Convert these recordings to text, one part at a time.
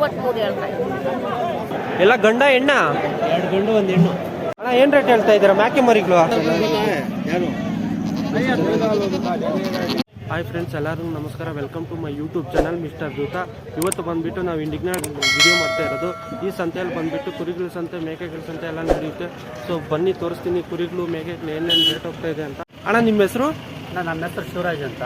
ಇಪ್ಪತ್ತ್ಮೂರು ಹೇಳ್ತಾ ಇದ್ದೀನಿ. ಎಲ್ಲ ಗಂಡ ಹೆಣ್ಣ? ಎರಡು ಗಂಡು ಒಂದು ಹೆಣ್ಣು. ಅಣ್ಣ ಏನ್ ರೇಟ್ ಹೇಳ್ತಾ ಇದ್ದೀರಾ? ಮ್ಯಾಕೆ ಮರಿಗಳು ಹಾಯ್ ಫ್ರೆಂಡ್ಸ್ ಎಲ್ಲರೂ ನಮಸ್ಕಾರ. Welcome to my YouTube channel mister Dootha ಇವತ್ತು ಬಂದ್ಬಿಟ್ಟು ನಾವು ಇಂಡಿಗ್ನ ವಿಡಿಯೋ ಮಾಡ್ತಾ ಇರೋದು. ಈ ಸಂತೆಯಲ್ಲಿ ಬಂದ್ಬಿಟ್ಟು ಕುರಿಗಳ ಸಂತೆ ಮೇಕೆಗಳ ಸಂತೆ ಎಲ್ಲ ನಡೆಯುತ್ತೆ. ಸೊ ಬನ್ನಿ ತೋರಿಸ್ತೀನಿ ಕುರಿಗಳು ಮೇಕೆಗಳು ಏನೇನು ರೇಟ್ ಹೋಗ್ತಾ ಇದೆ ಅಂತ. ಅಣ್ಣ ನಿಮ್ಮ ಹೆಸರು? ನನ್ನ ಹೆಸರು ಶಿವರಾಜ್ ಅಂತ.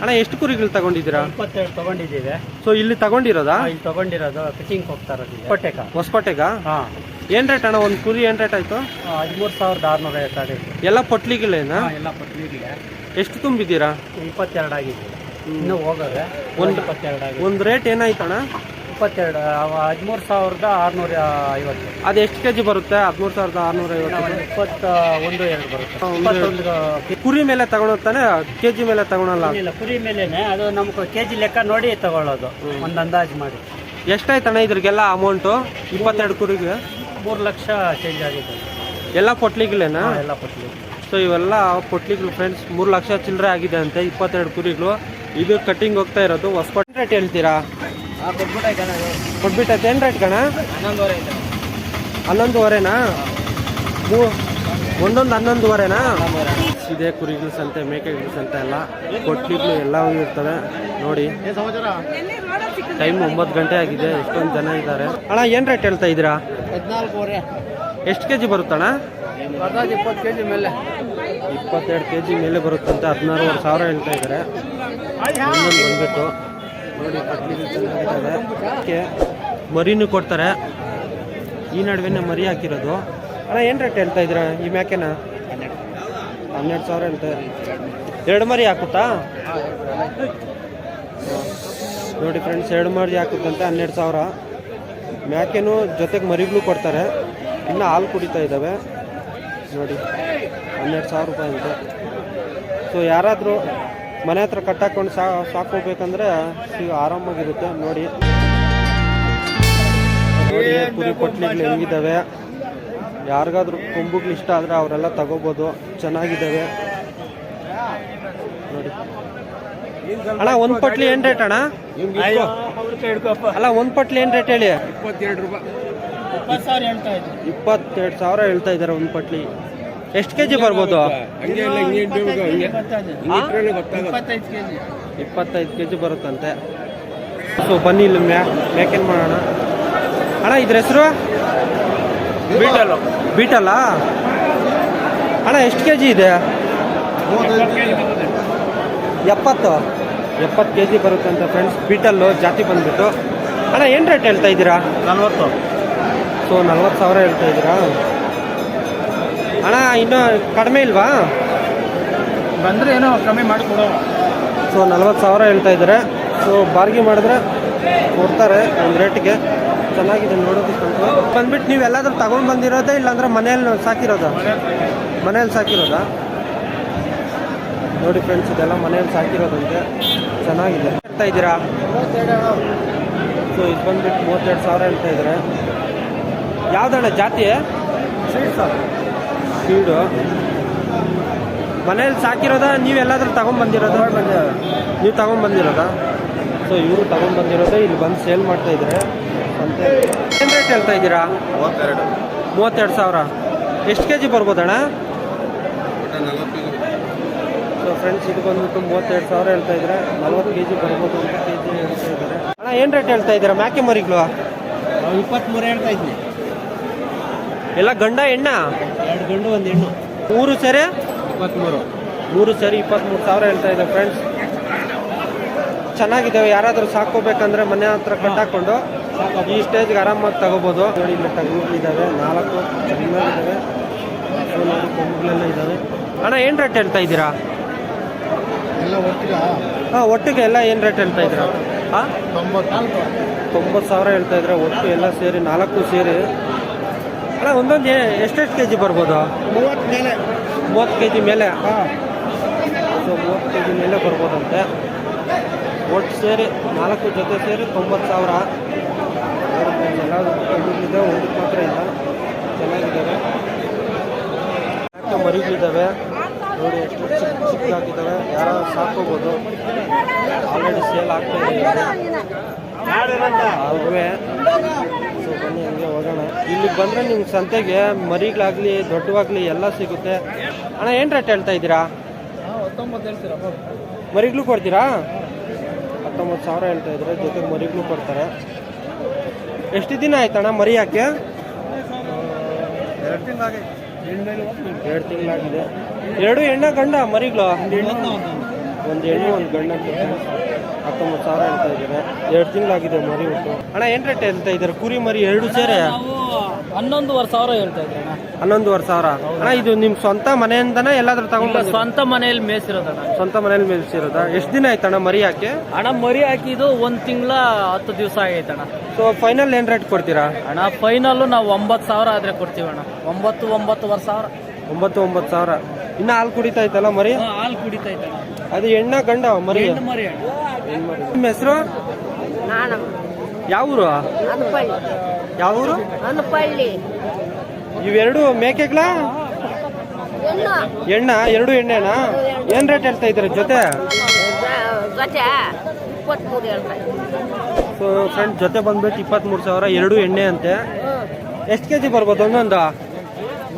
ಅಣ್ಣ ಎಷ್ಟು ಕುರಿಗಳು ತಗೊಂಡಿದ್ದೀರಾ? ಇಪ್ಪತ್ತೆರಡು ತಗೊಂಡಿದ್ದೀವಿ. ಸೊ ಇಲ್ಲಿ ತಗೊಂಡಿರೋದಾ? ಇಲ್ಲಿ ತಗೊಂಡಿರೋದು ಫಿಟ್ಟಿಂಗ್ ಹೋಗ್ತಾ ಇರೋದು ಕೊಟ್ಟೆಕ ಹೊಸಪೇಟೆಗ? ಹಾಂ. ಏನ್ ರೇಟ್ ಅಣ್ಣ ಒಂದು ಕುರಿ ಏನ್ ರೇಟ್ ಆಯ್ತು? ಹದಿಮೂರು ಸಾವಿರದ ಆರುನೂರ ಐವತ್ತಾರು ಎಲ್ಲ ಪಟ್ಲಿಗಳೇನಾ ಎಲ್ಲ ಪಟ್ಲಿಗೆ ಎಷ್ಟು ತುಂಬಿದ್ದೀರಾ? ಇಪ್ಪತ್ತೆರಡು ಆಗಿದೆ ಇನ್ನೂ ಹೋಗೋದೆ ಒಂದು- ಒಂದು ಇಪ್ಪತ್ತೆರಡು ಆಗಿದೆ ಒಂದು ರೇಟ್ ಏನಾಯ್ತಣ್ಣ? ಇಪ್ಪತ್ತೆರಡು ಹದಿಮೂರು ಸಾವಿರದ ಆರುನೂರ ಐವತ್ತು. ಅದು ಎಷ್ಟು ಕೆಜಿ ಬರುತ್ತೆ? ಹದಿಮೂರು ಸಾವಿರದ ಆರ್ನೂರ ಐವತ್ತು ಇಪ್ಪತ್ತ ಒಂದು ಎರಡು ಬರುತ್ತೆ. ಇಪ್ಪತ್ತೊಂದು ಕುರಿ ಮೇಲೆ ತಗೊಳತ್ತಾನೆ ಕೆಜಿ ಮೇಲೆ ತಗೊಳಲ್ಲ? ಇಲ್ಲ ಕುರಿ ಮೇಲೇನೆ. ಅದು ನಮ್ಗೆ ಕೆ ಜಿ ಲೆಕ್ಕ ನೋಡಿ ತಗೊಳ್ಳೋದು. ಒಂದು ಅಂದಾಜು ಮಾಡಿ. ಎಷ್ಟಾಯ್ತಣ್ಣ ಇದ್ರಿಗೆಲ್ಲ ಅಮೌಂಟು? ಇಪ್ಪತ್ತೆರಡು ಕುರಿಗೆ? ಮೂರು ಲಕ್ಷ ಚೇಂಜ್ ಆಗಿದೆ. ಎಲ್ಲ ಪೊಟ್ಲಿಗಳೇನಾ? ಹಾ, ಎಲ್ಲ ಪಟ್ಲಿ. ಸೊ ಇವೆಲ್ಲ ಪೊಟ್ಲಿಗಳು ಫ್ರೆಂಡ್ಸ್ ಮೂರು ಲಕ್ಷ ಚಿಲ್ಲರೆ ಆಗಿದೆ ಅಂತೆ ಇಪ್ಪತ್ತೆರಡು ಕುರಿಗಳು. ಇದು ಕಟ್ಟಿಂಗ್ ಹೋಗ್ತಾ ಇರೋದು ಹೊಸಪಟ್ ರೇಟ್ ಹೇಳ್ತೀರಾ? ಕೊಟ್ಬಿಟ್ಟೈತೆ. ಏನು ರೇಟ್ ಕಣ? ಹನ್ನೊಂದುವರೆನಾ? ಮೂ ಒಂದೊಂದು ಹನ್ನೊಂದುವರೆನಾ? ಇದೆ ಕುರಿಗಳು ಸಂತೆ ಮೇಕೆಗಳು ಸಂತೆ ಎಲ್ಲ ಕೊಟ್ಲಿಗಳು ಎಲ್ಲವೂ ಇರ್ತವೆ. ನೋಡಿ. ಟೈಮ್ ಒಂಬತ್ತು ಗಂಟೆ ಆಗಿದೆ ಎಷ್ಟೊಂದು ಜನ ಇದ್ದಾರೆ. ಅಣ್ಣ ಏನು ರೇಟ್ ಹೇಳ್ತಾ ಇದ್ದೀರಾ? ಹದಿನಾಲ್ಕೂವರೆ. ಎಷ್ಟು ಕೆ ಜಿ ಬರುತ್ತಣ್ಣ ಇಪ್ಪತ್ತು ಕೆ ಜಿ ಮೇಲೆ. ಇಪ್ಪತ್ತೆರಡು ಕೆ ಜಿ ಮೇಲೆ ಬರುತ್ತಂತೆ ಹದಿನಾರೂವರೆ ಸಾವಿರ ಹೇಳ್ತಾ ಇದ್ದಾರೆ. ಬಂದ್ಬಿಟ್ಟು. ಮರಿನೂ ಕೊಡ್ತಾರೆ. ಈ ನಡುವೆನೇ ಮರಿ ಹಾಕಿರೋದು. ಅಣ್ಣ, ಏನು ರೇಟ್ ಹೇಳ್ತಾ ಇದ್ದೀರಾ? ಈ ಮ್ಯಾಕೆನ? ಹನ್ನೆರಡು ಸಾವಿರ ಹೇಳ್ತಾ ಎರಡು ಮರಿ ಹಾಕುತ್ತಾ? ನೋಡಿ ಫ್ರೆಂಡ್ಸ್ ಎರಡು ಮರಿ ಹಾಕುತ್ತಂತೆ, ಹನ್ನೆರಡು ಸಾವಿರ. ಮ್ಯಾಕೆನು ಜೊತೆಗೆ ಮರಿಗಳು ಕೊಡ್ತಾರೆ. ಇನ್ನು ಹಾಲು ಕುಡಿತಾ ಇದ್ದಾವೆ. ನೋಡಿ, ಹನ್ನೆರಡು ಸಾವಿರ ರೂಪಾಯಿ ಅಂತ. ಸೊ ಯಾರಾದರೂ ಮನೆ ಹತ್ರ ಕಟ್ಟಾಕೊಂಡು ಸಾ ಸಾಕೋಬೇಕಂದ್ರೆ ಆರಾಮಾಗಿರುತ್ತೆ ನೋಡಿ. ನೋಡಿ ಕುರಿ ಕೊಟ್ಲಿಗಳು ಹೆಂಗಿದ್ದಾವೆ ಯಾರಿಗಾದ್ರೂ ಕೊಂಬುಗಳು ಇಷ್ಟ ಆದರೆ ಅವರೆಲ್ಲ ತಗೋಬೋದು. ಚೆನ್ನಾಗಿದ್ದಾವೆ ನೋಡಿ. ಅಣ್ಣ ಒಂದು ಪಟ್ಲಿ ಏನು ರೇಟ್ ಅಣ್ಣ? ಅಲ್ಲ ಒಂದು ಪಟ್ಲಿ ಏನು ರೇಟ್ ಹೇಳಿ? ಇಪ್ಪತ್ತೆರಡು ರೂಪಾಯಿ. ಇಪ್ಪತ್ತೆರಡು ಸಾವಿರ ಹೇಳ್ತಾ ಇದ್ದಾರೆ ಒಂದು ಪಟ್ಲಿ. ಎಷ್ಟು ಕೆ ಜಿ ಬರ್ಬೋದು ಇಪ್ಪತ್ತೈದು ಕೆ ಜಿ ಬರುತ್ತಂತೆ. ಸೊ ಬನ್ನಿ ಇಲ್ಲಿ ಮ್ಯಾ ಮ್ಯಾಕೇನ್ ಮಾಡೋಣ? ಅಣ್ಣ ಇದ್ರ ಹೆಸರು? ಬೀಟಲ್. ಬೀಟಲ್ಲ? ಅಣ್ಣ ಎಷ್ಟು ಕೆ ಜಿ ಇದೆ ಎಪ್ಪತ್ತು. ಎಪ್ಪತ್ತು ಕೆ ಜಿ ಬರುತ್ತಂತೆ ಫ್ರೆಂಡ್ಸ್ ಬೀಟಲ್ಲು ಜಾತಿ ಬಂದ್ಬಿಟ್ಟು. ಅಣ್ಣ ಏನು ರೇಟ್ ಹೇಳ್ತಾ ಇದ್ದೀರಾ? ನಲ್ವತ್ತು. ಸೊ ನಲ್ವತ್ತು ಸಾವಿರ ಹೇಳ್ತಾ ಇದ್ದೀರಾ? ಅಣ್ಣ ಇನ್ನೂ ಕಡಿಮೆ ಇಲ್ವಾ? ಬಂದರೆ ಏನೋ ಕಮ್ಮಿ ಮಾಡಿ ಕೊಡೋ. ಸೊ ನಲ್ವತ್ತು ಸಾವಿರ ಹೇಳ್ತಾ ಇದ್ದಾರೆ. ಸೊ ಬಾರ್ಗಿ ಮಾಡಿದ್ರೆ ಕೊಡ್ತಾರೆ ಒಂದು ರೇಟಿಗೆ ಚೆನ್ನಾಗಿದೆ ನೋಡೋದಕ್ಕಂತ ಬಂದ್ಬಿಟ್ಟು ನೀವು ಎಲ್ಲಾದರೂ ತಗೊಂಡು ಬಂದಿರೋದೇ ಇಲ್ಲಾಂದ್ರೆ ಮನೇಲಿ ಸಾಕಿರೋದಾ? ಮನೇಲಿ ಸಾಕಿರೋದಾ? ನೋಡಿ ಫ್ರೆಂಡ್ಸ್ ಇದೆಲ್ಲ ಮನೇಲಿ ಸಾಕಿರೋದಂತೆ. ಚೆನ್ನಾಗಿದೆ. ಹೇಳ್ತಾ ಇದ್ದೀರಾ? ಸೊ ಇದು ಬಂದ್ಬಿಟ್ಟು ಮೂವತ್ತೆರಡು ಸಾವಿರ ಹೇಳ್ತಾ ಇದ್ದಾರೆ. ಯಾವ್ದಣ್ಣ ಜಾತಿ? ಫೀಡು ಮನೇಲಿ ಸಾಕಿರೋದ ನೀವು ಎಲ್ಲಾದ್ರೂ ತಗೊಂಡ್ಬಂದಿರೋದಾ ನೀವು ತಗೊಂಡ್ಬಂದಿರೋದ ಸೊ ಇವರು ತಗೊಂಡ್ಬಂದಿರೋದೇ ಇಲ್ಲಿ ಬಂದು ಸೇಲ್ ಮಾಡ್ತಾ ಇದ್ದಾರೆ ಅಂತ ಏನು ರೇಟ್ ಹೇಳ್ತಾ ಇದ್ದೀರಾ? ಮೂವತ್ತೆರಡು. ಮೂವತ್ತೆರಡು ಸಾವಿರ. ಎಷ್ಟು ಕೆ ಜಿ ಬರ್ಬೋದಣ್ಣ ಸೊ ಫ್ರೆಂಡ್ಸ್ ಇದು ಬಂದ್ಬಿಟ್ಟು ಮೂವತ್ತೆರಡು ಸಾವಿರ ಹೇಳ್ತಾ ಇದ್ರೆ ನಲ್ವತ್ತು ಕೆ ಜಿ ಬರ್ಬೋದು ಅಂತ ಕೆ ಜಿ ಹೇಳ್ತಾ ಇದ್ದಾರೆ. ಅಣ್ಣ ಏನು ರೇಟ್ ಹೇಳ್ತಾ ಇದ್ದೀರಾ? ಮ್ಯಾಕೆ ಮರಿಗಳು? ಇಪ್ಪತ್ತ್ಮೂರು ಹೇಳ್ತಾ ಇದ್ನಿ ಎಲ್ಲ ಗಂಡ ಹೆಣ್ಣ? ಎರಡು ಗಂಡು ಒಂದು ಹೆಣ್ಣು. ಮೂರು ಸರಿ? ಇಪ್ಪತ್ತ್ಮೂರು ಮೂರು ಸರಿ ಇಪ್ಪತ್ತ್ಮೂರು ಸಾವಿರ ಹೇಳ್ತಾ ಇದೆ ಫ್ರೆಂಡ್ಸ್ ಚೆನ್ನಾಗಿದ್ದಾವೆ ಯಾರಾದರೂ ಸಾಕೋಬೇಕಂದ್ರೆ ಮನೆ ಹತ್ರ ಕಟ್ಟಾಕೊಂಡು ಈ ಸ್ಟೇಜ್ಗೆ ಆರಾಮಾಗಿ ತಗೋಬೋದು. ನೋಡಿ ಇಲ್ಲಿ ಟಗ್ಗಳಿದ್ದಾವೆ ನಾಲ್ಕು ಚೆನ್ನಾಗಿದ್ದಾವೆ ಕೊಂಬುಗಳೆಲ್ಲ ಇದ್ದಾವೆ. ಅಣ್ಣ ಏನು ರೇಟ್ ಹೇಳ್ತಾ ಇದ್ದೀರಾ? ಹಾಂ ಒಟ್ಟಿಗೆ ಎಲ್ಲ ಏನು ರೇಟ್ ಹೇಳ್ತಾ ಇದ್ದೀರಾ? ಹಾಂ? ತೊಂಬತ್ತು. ತೊಂಬತ್ತು ಸಾವಿರ ಹೇಳ್ತಾ ಇದ್ರೆ ಒಟ್ಟು ಎಲ್ಲ ಸೇರಿ ನಾಲ್ಕು ಸೇರಿ ಅಣ್ಣ ಒಂದೊಂದು ಎಷ್ಟೆಷ್ಟು ಕೆ ಜಿ ಬರ್ಬೋದು? ಮೂವತ್ತು ಮೇಲೆ. ಮೂವತ್ತು ಕೆ ಜಿ ಮೇಲೆ? ಹಾಂ. ಸೊ ಮೂವತ್ತು ಕೆ ಜಿ ಮೇಲೆ ಬರ್ಬೋದಂತೆ. ಒಟ್ಟು ಸೇರಿ ನಾಲ್ಕು ಜೊತೆ ಸೇರಿ ತೊಂಬತ್ತು ಸಾವಿರ. ಎಲ್ಲ ಇದೆ ಒಂದಕ್ಕೆ ಮಾತ್ರ ಇಲ್ಲ. ಚೆನ್ನಾಗಿದ್ದಾವೆ. ಮರಿಗಳಿದ್ದಾವೆ. ನೋಡಿ ಎಷ್ಟು ಚಿಕ್ಕ ಚಿಕ್ಕದಾಗಿದ್ದಾವೆ. ಯಾರು ಸಾಕೋಬೋದು ಆಲ್ರೆಡಿ ಸೇಲ್ ಆಗ್ತಾ ಇದೆ. ಅವೇ ಸೊ ಬನ್ನಿ ಹಂಗೆ ಹೋಗೋಣ. ಇಲ್ಲಿ ಬಂದರೆ ನಿಮ್ಗೆ ಸಂತೆಗೆ ಮರಿಗಳಾಗಲಿ ದೊಡ್ಡವಾಗಲಿ ಎಲ್ಲ ಸಿಗುತ್ತೆ. ಅಣ್ಣ ಏನ್ ರೇಟ್ ಹೇಳ್ತಾ ಇದ್ದೀರಾ? ಮರಿಗಳು ಕೊಡ್ತೀರಾ? ಹತ್ತೊಂಬತ್ತು ಸಾವಿರ ಹೇಳ್ತಾ ಇದ್ರೆ ಜೊತೆಗೆ ಮರಿಗಳು ಕೊಡ್ತಾರೆ. ಎಷ್ಟು ದಿನ ಆಯ್ತಣ್ಣ ಮರಿ ಹಾಕಿ? ಎರಡು ತಿಂಗಳಾಗಿದೆ. ಎರಡು ಹೆಣ್ಣ ಗಂಡ ಮರಿಗಳು? ಒಂದು ಹೆಣ್ಣು ಒಂದು ಗಂಡ. ಹತ್ತೊಂಬತ್ತು ಸಾವಿರ ಹೇಳ್ತಾ ಇದ್ದಾರೆ. ಎರಡು ತಿಂಗಳಾಗಿದೆ ಮರಿ ಉಂಟು ಅಣ್ಣ ಏನ್ ರೇಟ್ ಹೇಳ್ತಾ ಇದ್ದಾರೆ? ಕುರಿ ಮರಿ ಎರಡು ಸೇರೆ? ಹನ್ನೊಂದುವರೆ ಸಾವಿರ ಹೇಳ್ತಾ ಇದ್ದಾರೆ ಹನ್ನೊಂದುವರೆ ಸಾವಿರ? ಅಣ್ಣ ಇದು ನಿಮ್ಮ ಸ್ವಂತ ಮನೆಯಿಂದನೇ ಎಲ್ಲಾದ್ರೂ ತಗೊಂಡು ಸ್ವಂತ ಮನೆಯಲ್ಲಿ ಮೇಯಿಸಿರೋದಣ್ಣ ಸ್ವಂತ ಮನೆಯಲ್ಲಿ ಮೇಸಿರೋದ ಎಷ್ಟು ದಿನ ಆಯ್ತಣ್ಣ ಮರಿ ಹಾಕಿ? ಅಣ್ಣ ಮರಿ ಹಾಕಿದ್ದು ಒಂದ್ ತಿಂಗಳ ಹತ್ತು ದಿವಸ ಆಗೈತಣ್ಣ ಸೊ ಫೈನಲ್ ಏನ್ ರೇಟ್ ಕೊಡ್ತೀರಾ? ಅಣ್ಣ ಫೈನಲ್ ನಾವು ಒಂಬತ್ತು ಸಾವಿರ ಆದ್ರೆ ಕೊಡ್ತೀವಿ ಅಣ್ಣ. ಒಂಬತ್ತು ಒಂಬತ್ತುವರೆ ಸಾವಿರ. ಒಂಬತ್ತು ಒಂಬತ್ತು ಸಾವಿರ. ಇನ್ನು ಹಾಲು ಕುಡಿತಾ ಇತ್ತಲ್ಲ ಮರಿ ಹಾಲು ಕುಡಿತಾ ಇತ್ತ ಅದು ಹೆಣ್ಣ ಗಂಡ ಮರಿ? ಹೆಣ್ಣು ಮರಿ ಅಣ್ಣ. ನಿಮ್ಮ ಹೆಸರು? ಯಾವ ಊರು? ಯಾವ ಊರು? ಅನ್ಪಳ್ಳಿ. ಇವೆರಡು ಮೇಕೆಗಳ ಹೆಣ್ಣು ಎಣ್ಣ ಎರಡು ಎಣ್ಣೆನಾ? ಏನ್ ರೇಟ್ ಹೇಳ್ತಾ ಇದ್ರ ಜೊತೆ? ಸೊ ಫ್ರೆಂಡ್ ಜೊತೆ ಬಂದ್ಬಿಟ್ಟು ಇಪ್ಪತ್ಮೂರು ಸಾವಿರ ಎರಡು ಎಣ್ಣೆ ಅಂತೆ. ಎಷ್ಟು ಕೆ ಜಿ ಬರ್ಬೋದು ಒಂದೊಂದು?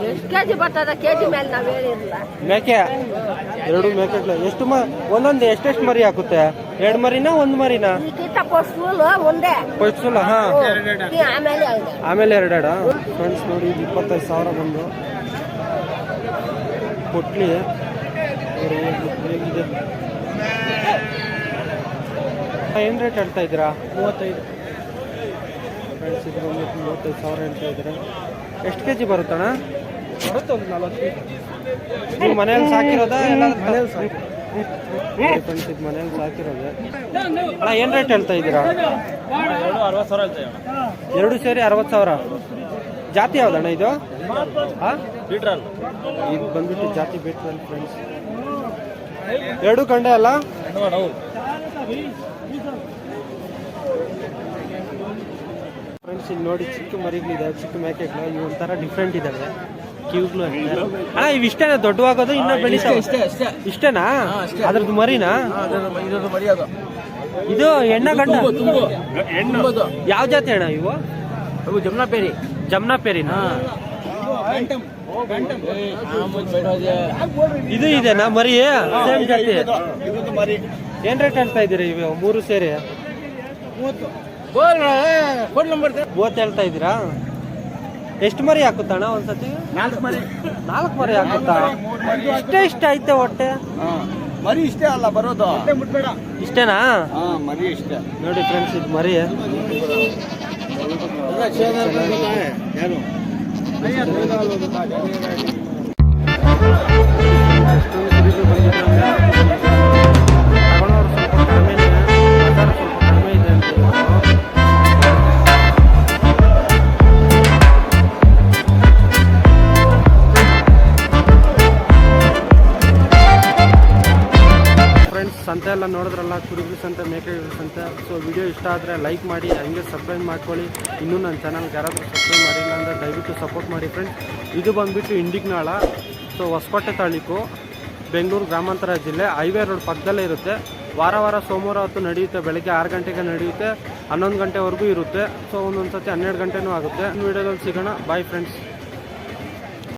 ಎಷ್ಟು ಬರ್ತದ ಮೇಲೆ ನಾವು ಮೇಕೆ? ಎರಡು ಮೇಕೆಗಳು ಎಷ್ಟು ಮ ಒಂದೊಂದು ಎಷ್ಟೆಷ್ಟು ಮರಿ ಹಾಕುತ್ತೆ? ಎರಡು ಮರಿನಾ ಒಂದು ಮರಿನಾ? ಈ ಕಿತ್ತ ಕೊಡ್ಸೂಲು ಒಂದೇ. ಹಾ. ಈ ಆಮೇಲೆ ಆಮೇಲೆ ಎರಡೆರಡ ಫ್ರೆಂಡ್ಸ್ ನೋಡಿ ಇದು ಇಪ್ಪತ್ತೈದು ಸಾವಿರ ಬಂದು. ಕೊಟ್ಲಿ ನೋಡಿ ಹೇಗಿದೆ? ಏನು ರೇಟ್ ಹೇಳ್ತಾ ಇದ್ದೀರಾ? ಮೂವತ್ತೈದು. ಫ್ರೆಂಡ್ಸ್ ಇದು ಬಂದ್ಬಿಟ್ಟು ಮೂವತ್ತೈದು ಸಾವಿರ ಹೇಳ್ತಾ ಇದ್ದೀರಾ. ಎಷ್ಟು ಕೆ ಜಿ ಬರುತ್ತಣ್ಣ? ಬರುತ್ತೆ ಒಂದು ನಲವತ್ತು ನೀವು ಮನೇಲಿ ಸಾಕಿರೋದಾ ಎಲ್ಲ ಇದು ಮನೇಲಿ ಸಾಕಿರೋದು. ಅಣ್ಣ, ಏನು ರೇಟ್ ಹೇಳ್ತಾ ಇದ್ದೀರಾ? ಎರಡು ಅರವತ್ತು ಸಾವಿರ ಎರಡು ಸೇರಿ ಅರವತ್ತು ಸಾವಿರ. ಜಾತಿ ಯಾವ್ದಣ್ಣ ಇದು? ಹಾಂ ಲೀಟ್ರಲ್ ಇದು ಬಂದ್ಬಿಟ್ಟು ಜಾತಿ ಬೇಕು ಫ್ರೆಂಡ್ಸ್ ಎರಡು ಕಂಡೆ ಅಲ್ಲ? ಫ್ರೆಂಡ್ಸ್ ಇಲ್ಲಿ ನೋಡಿ ಚಿಕ್ಕ ಮರಿಗಳಿದೆ, ಚಿಕ್ಕ ಮೇಕೆಗಳು ಇವು ಒಂಥರ ಡಿಫ್ರೆಂಟ್ ಇದಾವೆ ಅಷ್ಟೇ ಅಣ್ಣ ಇವು ಇಷ್ಟೇನಾ? ದೊಡ್ಡವಾಗೋದು ಇನ್ನೂ ಬೆಳೀತಾವೆ? ಅಷ್ಟೇ ಅಷ್ಟೇ ಇಷ್ಟೇನಾ? ಅಷ್ಟೇ. ಅದ್ರದ್ದು ಮರಿನಾ? ಮರ್ಯಾದ ಇದು ಎಣ್ಣೆ ಗಂಡ? ಹೆಣ್ಣು ಯಾವ ಜಾತಿ ಅಣ್ಣ ಇವು? ಅವು ಜಮ್ನಾಪೇರಿ ಜಮ್ನಾ ಪೇರಿನಾ? ಇದು ಇದೆನಾ ಮರಿ? ಸೇಮ್ ಜಾತಿ. ಏನ್ ರೇಟ್ ಹೇಳ್ತಾ ಇದ್ದೀರಾ ಇವು ಮೂರು ಸೇರಿ? ಫೋನ್ ನಂಬರ್ ಮೂವತ್ತು ಹೇಳ್ತಾ ಇದ್ದೀರಾ? ಎಷ್ಟು ಮರಿ ಹಾಕುತ್ತಣ್ಣ ಒಂದ್ಸತಿ? ನಾಲ್ಕು ಮರಿ. ನಾಲ್ಕು ಮರಿ ಹಾಕುತ್ತಾ? ಇಷ್ಟೇ ಇಷ್ಟ ಐತೆ ಹೊಟ್ಟೆ? ಮರಿ ಇಷ್ಟೇ ಅಲ್ಲ ಬರೋದು. ಇಷ್ಟೇನಾ? ಹಾ ಮರಿ ಇಷ್ಟೇ. ನೋಡಿ ಫ್ರೆಂಡ್ಸ್ ಇದು ಮರಿ. ಎಷ್ಟೊಂದು ಎಲ್ಲ ನೋಡಿದ್ರಲ್ಲ ಕುರಿಬ್ರಿಸ್ ಅಂತ ಮೇಕೆಗಳ ಅಂತ ಸೊ ವಿಡಿಯೋ ಇಷ್ಟ ಆದರೆ ಲೈಕ್ ಮಾಡಿ, ಹಂಗೆ ಸಬ್ಸ್ಕ್ರೈಬ್ ಮಾಡ್ಕೊಳ್ಳಿ. ಇನ್ನೂ ನನ್ನ ಚಾನಲ್ಗೆ ಯಾರಾದರೂ ಸಬ್ಸ್ಕ್ರೈಬ್ ಮಾಡಿಲ್ಲ ಅಂದರೆ ದಯವಿಟ್ಟು ಸಪೋರ್ಟ್ ಮಾಡಿ ಫ್ರೆಂಡ್ಸ್ ಇದು ಬಂದುಬಿಟ್ಟು ಇಂಡಿಗ್ನಾಳ. ಸೊ ಹೊಸಕೋಟೆ ತಾಲೂಕು, ಬೆಂಗಳೂರು ಗ್ರಾಮಾಂತರ ಜಿಲ್ಲೆ, ಹೈವೇ ರೋಡ್ ಪಕ್ಕದಲ್ಲೇ ಇರುತ್ತೆ. ವಾರ ವಾರ ಸೋಮವಾರ ಹೊತ್ತು ನಡೆಯುತ್ತೆ, ಬೆಳಗ್ಗೆ ಆರು ಗಂಟೆಗೆ ನಡೆಯುತ್ತೆ, ಹನ್ನೊಂದು ಗಂಟೆವರೆಗೂ ಇರುತ್ತೆ. ಸೊ ಒಂದೊಂದು ಸತಿ ಹನ್ನೆರಡು ಗಂಟೆನೂ ಆಗುತ್ತೆ. ವಿಡಿಯೋದಲ್ಲಿ ಸಿಗೋಣ. Bye friends